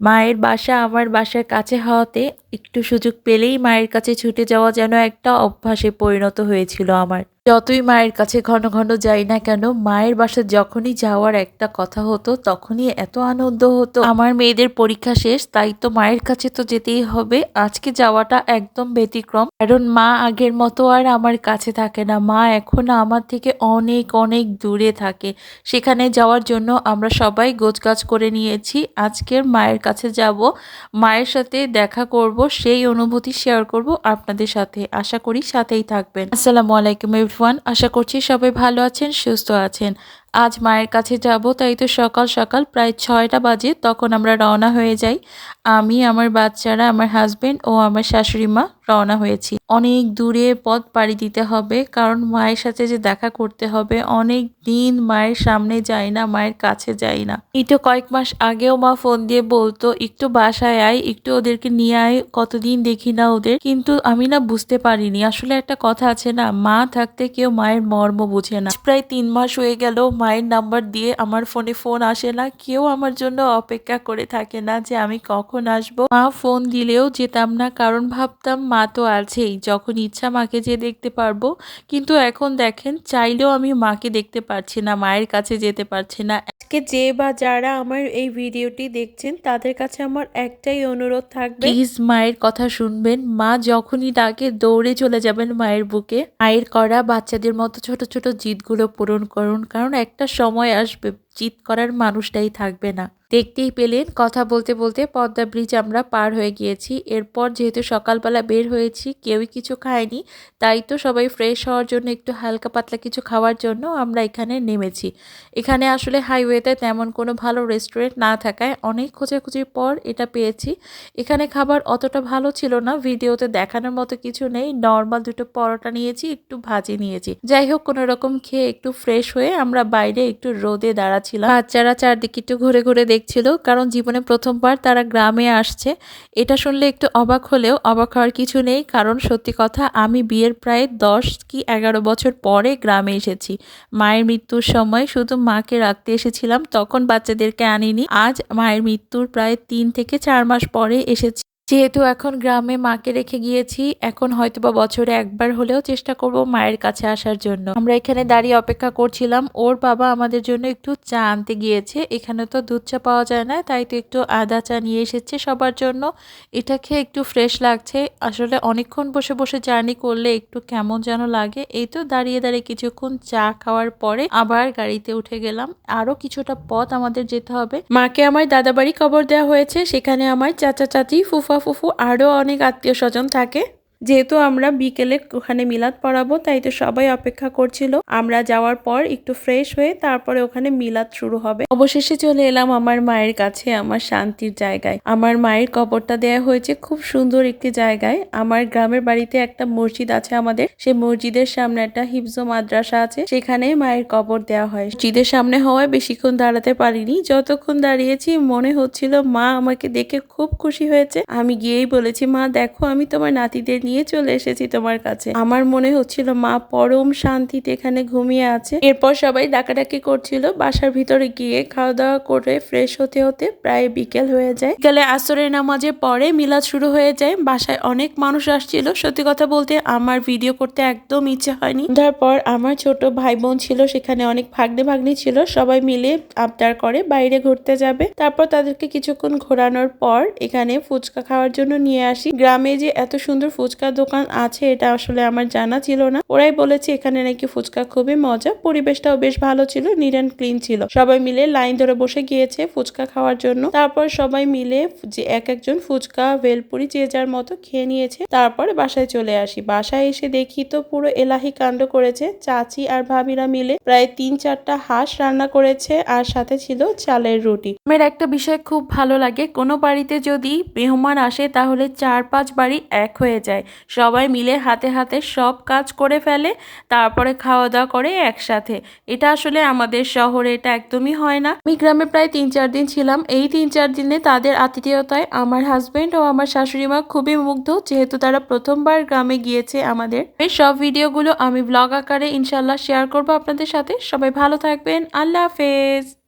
মায়ের বাসা আমার বাসার কাছে হওয়াতে একটু সুযোগ পেলেই মায়ের কাছে ছুটে যাওয়া যেন একটা অভ্যাসে পরিণত হয়েছিল আমার। যতই মায়ের কাছে ঘন ঘন যাই না কেন, মায়ের বাসা যখনই যাওয়ার একটা কথা হতো, তখনই এত আনন্দ হতো। আমার মেয়েদের পরীক্ষা শেষ, তাই তো মায়ের কাছে তো যেতেই হবে। আজকে যাওয়াটা একদম ব্যতিক্রম। কারণ মা আগের মতো আর আমার কাছে থাকে না। মা এখন আমার থেকে অনেক অনেক দূরে থাকে। সেখানে যাওয়ার জন্য আমরা সবাই গোছগাছ করে নিয়েছি। আজকের মায়ের কাছে যাব। মায়ের সাথে দেখা করব। সেই অনুভূতি শেয়ার করব আপনাদের সাথে। আশা করি সাথেই থাকবেন। আসসালামু আলাইকুম এভরিওয়ান আশা করছি সবাই ভালো আছেন, সুস্থ আছেন। আজ মায়ের কাছে যাব, তাই তো সকাল সকাল প্রায় ছয়টা বাজে, তখন আমরা রওনা হয়ে যাই। আমি, আমার বাচ্চারা, আমার হাজবেন্ড ও আমার শাশুড়ি মা রওনা হয়েছি। অনেক দূরে পথ পাড়ি দিতে হবে, কারণ মায়ের সাথে যে দেখা করতে হবে, অনেক দিন মায়ের সামনে যাই না, মায়ের কাছে যাই না। এই তো কয়েক মাস আগেও মা ফোন দিয়ে বলতো, একটু বাসায় আয়, একটু ওদেরকে নিয়ে আয়, কতদিন দেখি না ওদের। কিন্তু আমি না বুঝতে পারিনি, আসলে একটা কথা আছে না, মা থাকতে কেউ মায়ের মর্ম বুঝে না। প্রায় তিন মাস হয়ে গেল মায়ের নাম্বার দিয়ে আমার ফোনে ফোন আসে না, কেউ আমার জন্য অপেক্ষা করে থাকে না যে আমি কখন আসব। মা ফোন দিলেও যেতাম না, কারণ ভাবতাম মা তো আছেই, যখন ইচ্ছা মাকে যে দেখতে পারব। কিন্তু এখন দেখেন, চাইলেও আমি মাকে দেখতে পারছি না, মায়ের কাছে যেতে পারছি না। আজকে যে বা যারা আমার এই ভিডিওটি দেখছেন, তাদের কাছে আমার একটাই অনুরোধ থাকবে। প্লিজ মায়ের কথা শুনবেন। মা যখনই ডাকে দৌড়ে চলে যাবেন মায়ের বুকে, মায়ের করা বাচ্চাদের মতো ছোট ছোট জিতগুলো পূরণ করুন। কারণ একটা সময় আসবে জিত করার মানুষটাই থাকবে না। দেখতেই পেলেন, কথা বলতে বলতে পদ্মা ব্রিজ আমরা পার হয়ে গিয়েছি। এরপর যেহেতু সকালবেলা বের হয়েছি, কেউই কিছু খায়নি, তাই তো সবাই ফ্রেশ হওয়ার জন্য একটু হালকা পাতলা কিছু খাওয়ার জন্য আমরা এখানে নেমেছি। এখানে আসলে হাইওয়েতে তেমন কোনো ভালো রেস্টুরেন্ট না থাকায় অনেক খোঁজাখুঁজির পর এটা পেয়েছি। এখানে খাবার অতটা ভালো ছিল না, ভিডিওতে দেখানোর মতো কিছু নেই নর্মাল দুটো পরোটা নিয়েছি, একটু ভাজি নিয়েছি। যাই হোক, কোনো রকম খেয়ে একটু ফ্রেশ হয়ে আমরা বাইরে একটু রোদে দাঁড়াচ্ছিলাম। বাচ্চারা চারদিকে একটু ঘুরে ঘুরে দেখছিল, কারণ জীবনে প্রথমবার তারা গ্রামে আসছে। এটা শুনলে একটু অবাক হলেও অবাক হওয়ার কিছু নেই, কারণ সত্যি কথা, আমি বিয়ের প্রায় দশ কি এগারো বছর পরে গ্রামে এসেছি। মায়ের মৃত্যুর সময় শুধু মাকে রাখতে এসেছিলাম, তখন বাচ্চাদেরকে আনিনি। আজ মায়ের মৃত্যুর প্রায় তিন থেকে চার মাস পরে এসেছি। যেহেতু এখন গ্রামে মাকে রেখে গিয়েছি, এখন হয়তো বা বছরে একবার হলেও চেষ্টা করব মায়ের কাছে আসার জন্য। আমরা এখানে দাঁড়িয়ে অপেক্ষা করছিলাম, ওর বাবা আমাদের জন্য একটু চা আনতে গিয়েছে। এখানে তো দুধ চা পাওয়া যায় না, তাই তো একটু আদা চা নিয়ে এসেছে সবার জন্য। এটা খেয়ে একটু ফ্রেশ লাগছে। আসলে অনেকক্ষণ বসে বসে জার্নি করলে একটু কেমন যেন লাগে। এই তো দাঁড়িয়ে দাঁড়িয়ে কিছুক্ষণ চা খাওয়ার পরে আবার গাড়িতে উঠে গেলাম। আরও কিছুটা পথ আমাদের যেতে হবে। মাকে আমার দাদাবাড়ি খবর দেওয়া হয়েছে, সেখানে আমার চাচা চাচি ফুফা ফুফু আরও অনেক আত্মীয় স্বজন থাকে। যেহেতু আমরা বিকেলে ওখানে মিলাদ পড়াবো, তাই তো সবাই অপেক্ষা করছিল। আমরা যাওয়ার পর একটু ফ্রেশ হয়ে তারপরে ওখানে মিলাদ শুরু হবে। অবশেষে চলে এলাম আমার মায়ের কাছে, আমার শান্তির জায়গায়। আমার মায়ের কবরটা দেয়া হয়েছে খুব সুন্দর একটি জায়গায়। আমার গ্রামের বাড়িতে একটা মসজিদ আছে আমাদের। সেই মসজিদের সামনে একটা হিফজো মাদ্রাসা আছে। সেখানে মায়ের কবর দেওয়া হয়। মসজিদের সামনে হওয়ায় বেশিক্ষণ দাঁড়াতে পারিনি। যতক্ষণ দাঁড়িয়েছি, মনে হচ্ছিল মা আমাকে দেখে খুব খুশি হয়েছে। আমি গিয়েই বলেছি, মা, দেখো, আমি তোমার নাতিদের নিয়ে চলে এসেছি তোমার কাছে। আমার মনে হচ্ছিল মা পরম শান্তিতে এখানে ঘুমিয়ে আছে। এরপর সবাই ডাকাডাকি করছিল। বাসার ভিতরে গিয়ে খাওয়া দাওয়া করে ফ্রেশ হতে হতে প্রায় বিকেল হয়ে যায়। বিকেলে আসরের নামাজে পরে মিলাদ শুরু হয়ে যায়। বাসায় অনেক মানুষ আসছিল। সত্যি কথা বলতে আমার ভিডিও করতে একদম ইচ্ছে হয়নি। তারপর আমার ছোট ভাই বোন ছিল। সেখানে অনেক ভাগ্নে ভাগ্নি ছিল। সবাই মিলে আবদার করে বাইরে ঘুরতে যাবে। তারপর তাদেরকে কিছুক্ষণ ঘোরানোর পর এখানে ফুচকা খাওয়ার জন্য নিয়ে আসি। গ্রামে যে এত সুন্দর ফুচকা দোকান আছে, এটা আসলে আমার জানা ছিল না। ওরাই বলেছে এখানে নাকি ফুচকা খুবই মজা, পরিবেশটাও বেশ ভালো ছিল নিট অ্যান্ড ক্লিন ছিল। সবাই মিলে লাইন ধরে বসে গিয়েছে ফুচকা খাওয়ার জন্য। তারপর সবাই মিলে যে এক একজন ফুচকা, ভেলপুরি, যে যার মতো খেয়ে নিয়েছে, তারপরে বাসায় চলে আসি। বাসায় এসে দেখি তো পুরো এলাহি কাণ্ড করেছে। চাচি আর ভাবিরা মিলে প্রায় তিন চারটা হাঁস রান্না করেছে, আর সাথে ছিল চালের রুটি। আমার একটা বিষয় খুব ভালো লাগে, কোনো বাড়িতে যদি মেহমান আসে, তাহলে চার পাঁচ বাড়ি এক হয়ে যায়। সবাই মিলে হাতে হাতে সব কাজ করে ফেলে, তারপরে খাওয়া দাওয়া করে একসাথে। এটা আসলে আমাদের শহরে এটা একদমই হয় না। আমি গ্রামে প্রায় তিন চার দিন ছিলাম। এই তিন চার দিনে তাদের আতিথেয়তায় আমার হাজব্যান্ড ও আমার শাশুড়ি মা খুবই মুগ্ধ, যেহেতু তারা প্রথমবার গ্রামে গিয়েছে আমাদের। এই সব ভিডিওগুলো আমি ব্লগ আকারে ইনশাল্লাহ শেয়ার করব আপনাদের সাথে। সবাই ভালো থাকবেন। আল্লাহ হাফেজ।